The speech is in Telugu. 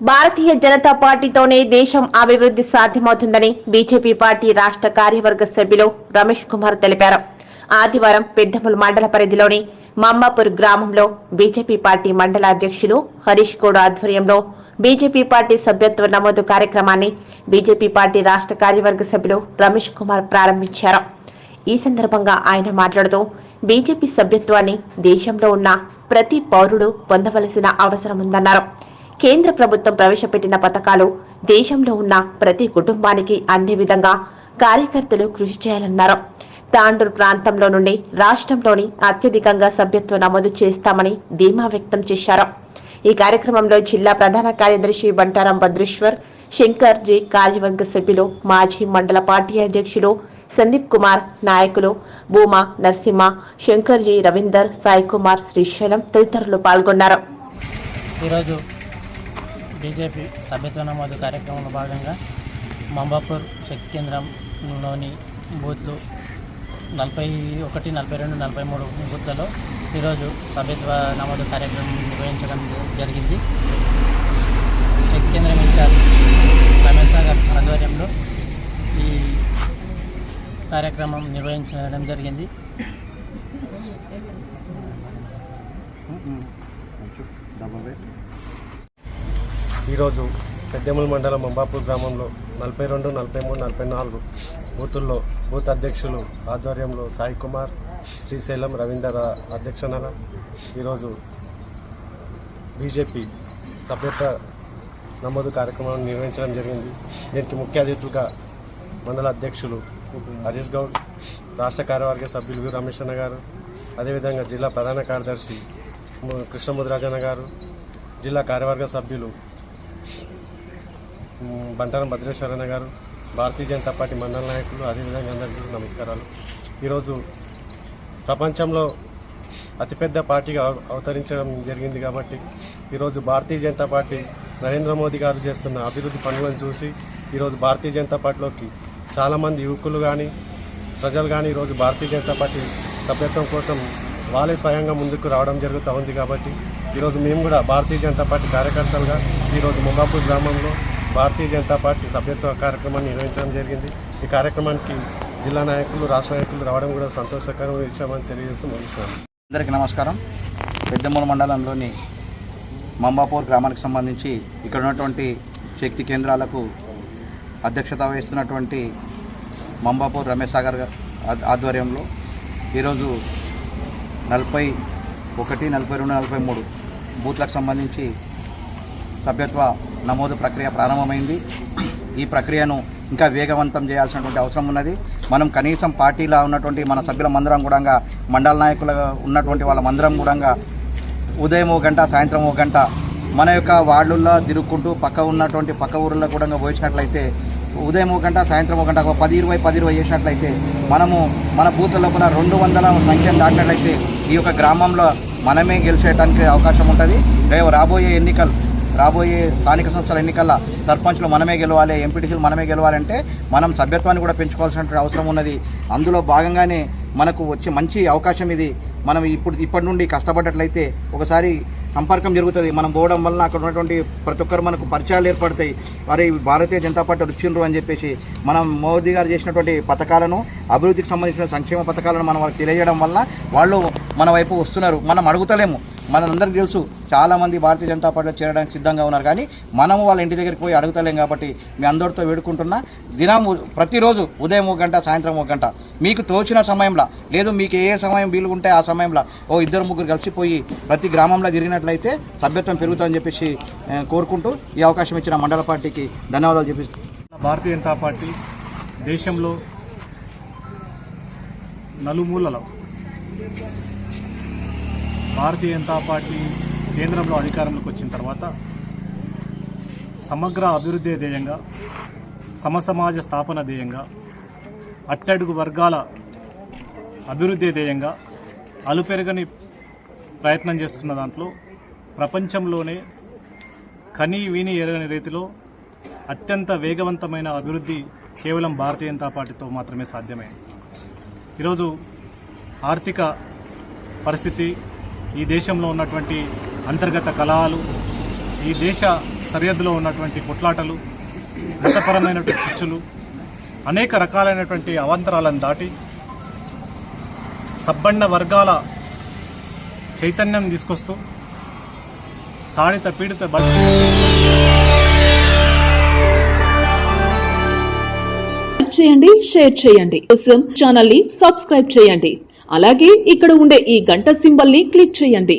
భారతీయ జనతా పార్టీతోనే దేశం అభివృద్ధి సాధ్యమవుతుందని బీజేపీ పార్టీ రాష్ట్ర కార్యవర్గ సభ్యులు రమేష్ కుమార్ తెలిపారు. ఆదివారం పెద్దముల్ మండల పరిధిలోని మమ్మాపూర్ గ్రామంలో బీజేపీ పార్టీ మండల అధ్యక్షులు హరీష్ గౌడ్ ఆధ్వర్యంలో బీజేపీ పార్టీ సభ్యత్వ నమోదు కార్యక్రమాన్ని బీజేపీ పార్టీ రాష్ట్ర కార్యవర్గ సభ్యులు రమేష్ కుమార్ ప్రారంభించారు. ఈ సందర్భంగా ఆయన మాట్లాడుతూ బీజేపీ సభ్యత్వాన్ని దేశంలో ఉన్న ప్రతి పౌరుడు పొందవలసిన అవసరం ఉందన్నారు కేంద్ర ప్రభుత్వం ప్రవేశపెట్టిన పథకాలు దేశంలో ఉన్న ప్రతి కుటుంబానికి అందే విధంగా కార్యకర్తలు కృషి చేయాలన్నారు. తాండూర్ ప్రాంతంలో నుండి రాష్ట్రంలోని అత్యధికంగా సభ్యత్వ నమోదు చేస్తామని ధీమా వ్యక్తం చేశారు. ఈ కార్యక్రమంలో జిల్లా ప్రధాన కార్యదర్శి బంటారం భద్రేశ్వర్ శంకర్ జి కార్యవర్గ సభ్యులు మాజీ మండల పార్టీ అధ్యక్షులు సందీప్ కుమార్ నాయకులు భూమా నరసింహ శంకర్జీ రవీందర్ సాయి కుమార్ శ్రీశైలం తదితరులు పాల్గొన్నారు. ఈరోజు బీజేపీ సభ్యత్వ నమోదు కార్యక్రమంలో భాగంగా మంబాపూర్ శక్తి కేంద్రంలోని బూత్లు నలభై ఒకటి నలభై రెండు నలభై మూడు బూత్లలో ఈరోజు సభ్యత్వ నమోదు కార్యక్రమం నిర్వహించడం జరిగింది. శక్తి కేంద్రం ఇన్ఛార్జ్ రమేష్ సాగర్ ఆధ్వర్యంలో ఈ కార్యక్రమం నిర్వహించడం జరిగింది. ఈరోజు పెద్దెముల మండలం అంబాపూర్ గ్రామంలో నలభై రెండు నలభై మూడు నలభై నాలుగు బూతుల్లో బూత్ అధ్యక్షులు ఆధ్వర్యంలో సాయి కుమార్ శ్రీశైలం రవీందర్ అధ్యక్షనల ఈరోజు బీజేపీ సభ్యత్వ నమోదు కార్యక్రమాన్ని నిర్వహించడం జరిగింది. దీనికి ముఖ్య అతిథులుగా మండల అధ్యక్షులు హరీష్ గౌడ్ రాష్ట్ర కార్యవర్గ సభ్యులు వి రమేష్ అన్న గారు అదేవిధంగా జిల్లా ప్రధాన కార్యదర్శి ము- కృష్ణముద్రాజన్న గారు జిల్లా కార్యవర్గ సభ్యులు బంటారం భద్రేశ్వరన్న గారు భారతీయ జనతా పార్టీ మండల నాయకులు అదేవిధంగా అందరికీ నమస్కారాలు. ఈరోజు ప్రపంచంలో అతిపెద్ద పార్టీగా అవతరించడం జరిగింది కాబట్టి ఈరోజు భారతీయ జనతా పార్టీ నరేంద్ర మోదీ గారు చేస్తున్న అభివృద్ధి పనులను చూసి ఈరోజు భారతీయ జనతా పార్టీలోకి చాలామంది యువకులు కానీ ప్రజలు కానీ ఈరోజు భారతీయ జనతా పార్టీ సభ్యత్వం కోసం వాళ్ళే స్వయంగా ముందుకు రావడం జరుగుతూ ఉంది కాబట్టి ఈరోజు మేము కూడా భారతీయ జనతా పార్టీ కార్యకర్తలుగా ఈరోజు మొగాపూర్ గ్రామంలో భారతీయ జనతా పార్టీ సభ్యత్వ కార్యక్రమాన్ని నిర్వహించడం జరిగింది. ఈ కార్యక్రమానికి జిల్లా నాయకులు రాష్ట్ర నాయకులు రావడం కూడా సంతోషకరమైన విషయమని తెలియజేస్తూ ముగిస్తున్నాను అందరికీ నమస్కారం. పెద్దమూల మండలంలోని మంబాపూర్ గ్రామానికి సంబంధించి ఇక్కడ ఉన్నటువంటి శక్తి కేంద్రాలకు అధ్యక్షత వహిస్తున్నటువంటి మంబాపూర్ రమేష్ సాగర్ ఆధ్వర్యంలో ఈరోజు నలభై ఒకటి నలభై రెండు నలభై మూడు బూత్లకు సంబంధించి సభ్యత్వ నమోదు ప్రక్రియ ప్రారంభమైంది. ఈ ప్రక్రియను ఇంకా వేగవంతం చేయాల్సినటువంటి అవసరం ఉన్నది. మనం కనీసం పార్టీలో ఉన్నటువంటి మన సభ్యులమందరం కూడా మండల నాయకులుగా ఉన్నటువంటి వాళ్ళమందరం కూడా ఉదయం ఒక గంట సాయంత్రం ఒక గంట మన యొక్క వార్డుల్లో తిరుక్కుంటూ పక్క ఉన్నటువంటి పక్క ఊర్లో కూడా పోయించినట్లయితే ఉదయం ఒక గంట సాయంత్రం ఒక గంట ఒక పది ఇరవై పది ఇరవై చేసినట్లయితే మనము మన బూత్ లోపల రెండు వందల సంఖ్యను దాటినట్లయితే ఈ యొక్క గ్రామంలో మనమే గెలిచేయడానికి అవకాశం ఉంటుంది. రేపు రాబోయే ఎన్నికలు రాబోయే స్థానిక సంస్థల ఎన్నికల్లో సర్పంచ్లు మనమే గెలవాలి ఎంపీటీసీలు మనమే గెలవాలంటే మనం సభ్యత్వాన్ని కూడా పెంచుకోవాల్సినటువంటి అవసరం ఉన్నది. అందులో భాగంగానే మనకు వచ్చే మంచి అవకాశం ఇది. మనం ఇప్పుడు ఇప్పటి నుండి కష్టపడ్డట్లయితే ఒకసారి సంపర్కం జరుగుతుంది. మనం పోవడం వలన అక్కడ ఉన్నటువంటి ప్రతి ఒక్కరు మనకు పరిచయాలు ఏర్పడతాయి. మరి భారతీయ జనతా పార్టీ వచ్చిండ్రు అని చెప్పేసి మనం మోదీ గారు చేసినటువంటి పథకాలను అభివృద్ధికి సంబంధించిన సంక్షేమ పథకాలను మనం వాళ్ళకి తెలియజేయడం వల్ల వాళ్ళు మన వైపు వస్తున్నారు. మనం అడుగుతలేము. మనందరికీ తెలుసు. చాలామంది భారతీయ జనతా పార్టీలో చేరడానికి సిద్ధంగా ఉన్నారు. కానీ మనము వాళ్ళ ఇంటి దగ్గరికి పోయి అడుగుతలేం కాబట్టి మీ అందరితో వేడుకుంటున్నా. దినం ప్రతిరోజు ఉదయం ఒక గంట సాయంత్రం ఒక గంట. మీకు తోచిన సమయంలో లేదు మీకు ఏ సమయం వీలు ఉంటే ఆ సమయంలో ఓ ఇద్దరు ముగ్గురు కలిసిపోయి ప్రతి గ్రామంలో తిరిగినట్లయితే సభ్యత్వం పెరుగుతుందని చెప్పేసి కోరుకుంటూ ఈ అవకాశం ఇచ్చిన మండల పార్టీకి ధన్యవాదాలు చెప్పి భారతీయ జనతా పార్టీ దేశంలో నలుమూలలో భారతీయ జనతా పార్టీ కేంద్రంలో అధికారంలోకి వచ్చిన తర్వాత సమగ్ర అభివృద్ధి ధ్యేయంగా సమసమాజ స్థాపన ధ్యేయంగా అట్టడుగు వర్గాల అభివృద్ధి ధ్యేయంగా అలుపెరగని ప్రయత్నం చేస్తున్న దాంట్లో ప్రపంచంలోనే కనీ విని ఎరగని రీతిలో అత్యంత వేగవంతమైన అభివృద్ధి కేవలం భారతీయ జనతా పార్టీతో మాత్రమే సాధ్యమైంది. ఈరోజు ఆర్థిక పరిస్థితి ఈ దేశంలో ఉన్నటువంటి అంతర్గత కలహాలు ఈ దేశ సరిహద్దులో ఉన్నటువంటి కొట్లాటలు మతపరమైనటువంటి చిచ్చులు అనేక రకాలైనటువంటి అవాంతరాలను దాటి సబ్బండ వర్గాల చైతన్యం తీసుకొస్తూ తాడిత పీడిత బలి చేయండి షేర్ చేయండి. కోసం ఛానల్ని సబ్స్క్రైబ్ చేయండి. అలాగే ఇక్కడ ఉండే ఈ గంట సింబల్ని క్లిక్ చేయండి.